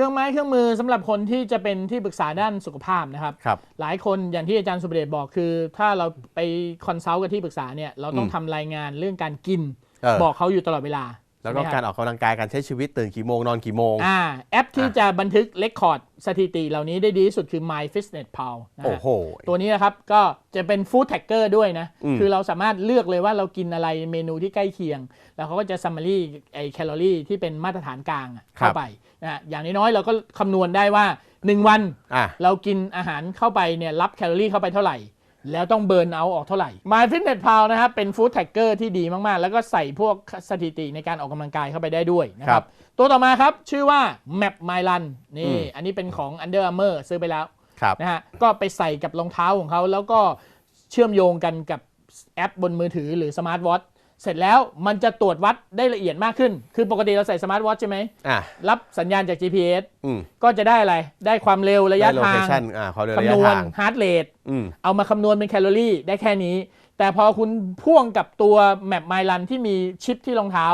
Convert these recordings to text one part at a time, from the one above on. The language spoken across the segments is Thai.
รื่องไม้เครื่องมือสำหรับคนที่จะเป็นที่ปรึกษาด้านสุขภาพนะครับครับหลายคนอย่างที่อาจารย์สุเดชบอกคือ ถ้าเราไปคอนซัลท์กับที่ปรึกษาเนี่ยเราต้องอืมทำรายงานเรื่องการกินเออบอกเขาอยู่ตลอดเวลา แล้วก็ใช่ไหมคกาบรออกกำลังกายการใช้ชีวิตตื่นกี่โมงนอนกี่โมงอ่าแอปที่อะจะบันทึกเรคคอร์ดสถิติเหล่านี้ได้ดีที่สุดคือ My Fitness Pal นะฮะโอ้โหตัวนี้นะครับก็จะเป็นฟู้ดแท็กเกอร์ด้วยนะอืมคือเราสามารถเลือกเลยว่าเรากินอะไรเมนูที่ใกล้เคียง แล้วเขาก็จะซัมมารีไอแคลอรี่ที่เป็นมาตรฐานกลางอะเข้าไปนะฮะอย่างน้อยๆเราก็คำนวณได้ว่า 1 วันอะเรากินอาหารเข้าไปเนี่ยรับแคลอรี่เข้าไปเท่าไหร่ แล้วต้องเบิร์นเอาออกเท่าไหร่ My Fitness Pal นะครับเป็นฟู้ดแท็กเกอร์ที่ดีมาก ๆ แล้วก็ใส่พวกสถิติในการออกกำลังกายเข้าไปได้ด้วยนะคครัรับบตัวต่อมาครับ ชื่อว่า Map My Run นี่อืมอันนี้เป็นของ Under Armour ซื้อไปแล้วครับนะฮะก็ไปใส่กับรองเท้าของเขา แล้วก็เชื่อมโยงกันกับแอปบนมือถือหรือสมาร์ทวอท เสร็จแล้วมันจะตรวจวัดได้ละเอียดมากขึ้น คือปกติเราใส่สมาร์ทวอทใช่ไหม อะรับสัญญาณจาก GPS อืมก็จะได้อะไร ได้ความเร็วระยะได้โลทาเคง ชั่นอ่าความเร็วระคำยะนวณทางฮาร์ดเรท อืม เอามาคำนวณเป็นแคลอรี่ได้แค่นี้ แต่พอคุณพ่วงกับตัวแมปไมลันที่มีชิปที่รองเท้า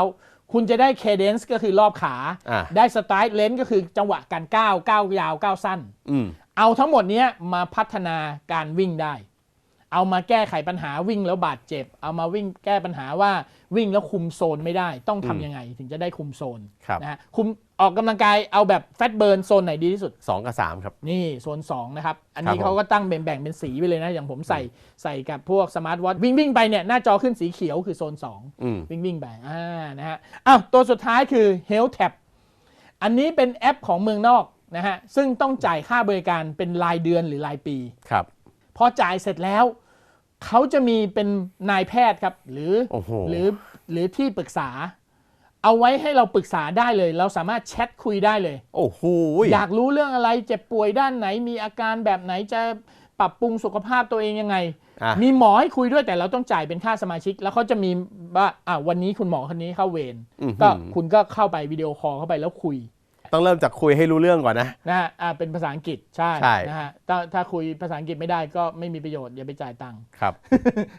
คุณจะได้เคเดนซ์ก็คือรอบขา อะ ได้สไตล์เลนก็คือจังหวะการก้าวก้าวยาวก้าวสั้น อืม เอาทั้งหมดเนี้ยมาพัฒนาการวิ่งได้ เอามาแก้ไขปัญหาวิ่งแล้วบาดเจ็บ เอามาวิ่งแก้ปัญหาว่าวิ่งแล้วคุมโซนไม่ได้ ต้องทำยังไงถึงจะได้คุมโซนครับนะฮะคุมออกกำลังกายเอาแบบแฟตเบิร์นโซนไหนดีที่สุดสองกับสามครับ นี่โซน 2 นะครับ อันนี้ครับผมเขาก็ตั้งแบ่งๆเป็นสีไปเลยนะ อย่างผมใส่ใส่กับพวกสมาร์ทวอทวิ่งวิ่งไปเนี่ย หน้าจอขึ้นสีเขียวคือโซน2อืมวิ่งวิ่งไปอ่านะฮะอ้าวตัวสุดท้ายคือ Health Tab อันนี้เป็นแอปของเมืองนอกนะฮะซึ่งต้องจ่ายค่าบริการเป็นรายเดือนหรือรายปีครับ พอจ่ายเสร็จแล้ว เขาจะมีเป็นนายแพทย์ครับ หรือโอ้โหหรือหรือที่ปรึกษา เอาไว้ให้เราปรึกษาได้เลย เราสามารถแชทคุยได้เลย โอ้โหอยากรู้เรื่องอะไรเจ็บป่วยด้านไหน มีอาการแบบไหนจะปรับปรุงสุขภาพตัวเองยังไงอะมีหมอให้คุยด้วยแต่เราต้องจ่ายเป็นค่าสมาชิก แล้วเขาจะมีว่าอะวันนี้คุณหมอคนนี้เข้าเวรอื้อหือก็คุณก็เข้าไปวิดีโอคอลเข้าไปแล้วคุย ต้องเริ่มจากคุยให้รู้เรื่องก่อนนะ นะฮะอะเป็นภาษาอังกฤษใช่ใช่ นะฮะถ้าถ้าคุยภาษาอังกฤษไม่ได้ก็ไม่มีประโยชน์อย่าไปจ่ายตังค์ ครับ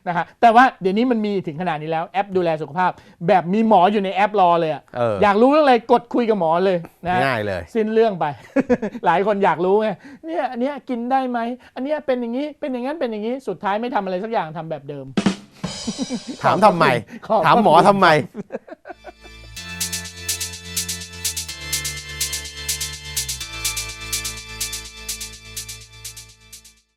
นะฮะแต่ว่าเดี๋ยวนี้มันมีถึงขนาดนี้แล้วแอปดูแลสุขภาพ แบบมีหมออยู่ในแอปรอเลยอะเอออ ยากรู้เรื่องอะไรกดคุยกับหมอเลยนะฮะง่ายเลย สิ้นเรื่องไป หลายคนอยากรู้ไงเนี่ยอันเนี้ยกินได้ไหมอันเนี้ยเป็นอย่างนี้เป็นอย่างนั้นเป็นอย่างนี้สุดท้ายไม่ทำอะไรสักอย่างทำแบบเดิม ถามทำไม ขอบพระคุณ ถามหมอทำไม